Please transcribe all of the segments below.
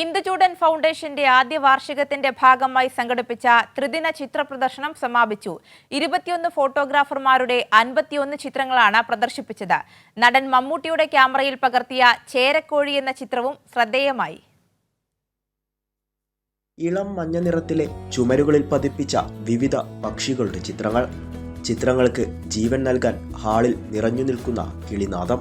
ഇന്ദുചൂടൻ ഫൗണ്ടേഷന്റെ ആദ്യ വാർഷികത്തിന്റെ ഭാഗമായി സംഘടിപ്പിച്ച ത്രിദിന ചിത്ര പ്രദർശനം സമാപിച്ചു. ഇരുപത്തിയൊന്ന് ഫോട്ടോഗ്രാഫർമാരുടെ അൻപത്തിയൊന്ന് ചിത്രങ്ങളാണ് പ്രദർശിപ്പിച്ചത്. നടൻ മമ്മൂട്ടിയുടെ ക്യാമറയിൽ പകർത്തിയ ചേരക്കോഴി എന്ന ചിത്രവും ശ്രദ്ധേയമായി. ഇളം മഞ്ഞ നിറത്തിലെ ചുമരുകളിൽ പതിപ്പിച്ച വിവിധ പക്ഷികളുടെ ചിത്രങ്ങൾ. ചിത്രങ്ങൾക്ക് ജീവൻ നൽകാൻ ഹാളിൽ നിറഞ്ഞു നിൽക്കുന്ന കിളിനാദം.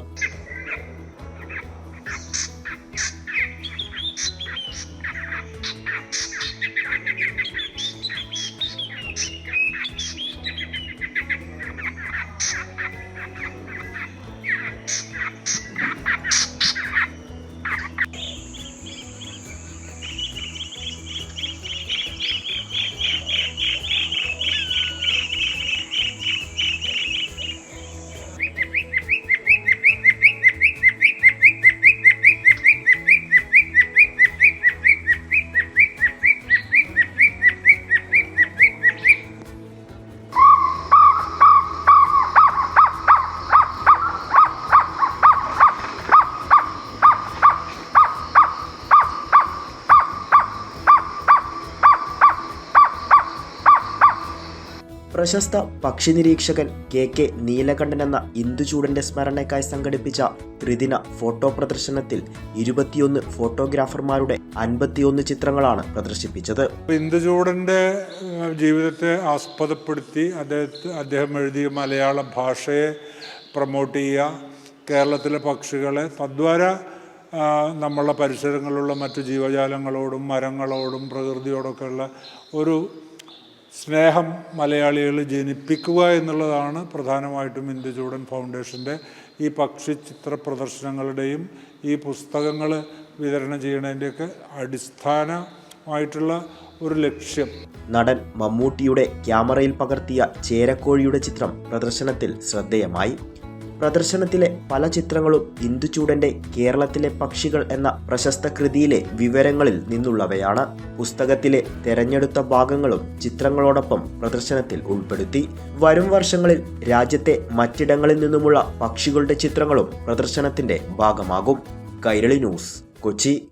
പ്രശസ്ത പക്ഷി നിരീക്ഷകൻ കെ കെ നീലകണ്ഠൻ എന്ന ഇന്ദുചൂടന്റെ സ്മരണയ്ക്കായി സംഘടിപ്പിച്ച ത്രിദിന ഫോട്ടോ പ്രദർശനത്തിൽ ഇരുപത്തിയൊന്ന് ഫോട്ടോഗ്രാഫർമാരുടെ അൻപത്തിയൊന്ന് ചിത്രങ്ങളാണ് പ്രദർശിപ്പിച്ചത്. ഇന്ദുചൂടന്റെ ജീവിതത്തെ ആസ്പദപ്പെടുത്തി അദ്ദേഹത്തെ അദ്ദേഹം എഴുതിയ മലയാള ഭാഷയെ പ്രൊമോട്ട് ചെയ്യുക കേരളത്തിലെ പക്ഷികളെ തദ്വാര നമ്മളുടെ പരിസരങ്ങളിലുള്ള മറ്റു ജീവജാലങ്ങളോടും മരങ്ങളോടും പ്രകൃതിയോടൊക്കെയുള്ള ഒരു സ്നേഹം മലയാളികൾ ജനിപ്പിക്കുക എന്നുള്ളതാണ് പ്രധാനമായിട്ടും ഇന്ത്യ ചൂടൻ ഫൗണ്ടേഷന്റെ ഈ പക്ഷി ചിത്ര പ്രദർശനങ്ങളുടെയും ഈ പുസ്തകങ്ങൾ വിതരണം ചെയ്യുന്നതിന്റെയൊക്കെ അടിസ്ഥാനമായിട്ടുള്ള ഒരു ലക്ഷ്യം. നടൻ മമ്മൂട്ടിയുടെ ക്യാമറയിൽ പകർത്തിയ ചേരക്കോഴിയുടെ ചിത്രം പ്രദർശനത്തിൽ ശ്രദ്ധേയമായി. പ്രദർശനത്തിലെ പല ചിത്രങ്ങളും ഇന്ദുചൂടന്റെ കേരളത്തിലെ പക്ഷികൾ എന്ന പ്രശസ്ത കൃതിയിലെ വിവരങ്ങളിൽ നിന്നുള്ളവയാണ്. പുസ്തകത്തിലെ തെരഞ്ഞെടുത്ത ഭാഗങ്ങളും ചിത്രങ്ങളോടൊപ്പം പ്രദർശനത്തിൽ ഉൾപ്പെടുത്തി. വരും വർഷങ്ങളിൽ രാജ്യത്തെ മറ്റിടങ്ങളിൽ നിന്നുമുള്ള പക്ഷികളുടെ ചിത്രങ്ങളും പ്രദർശനത്തിന്റെ ഭാഗമാകും. കൈരളി ന്യൂസ് കൊച്ചി.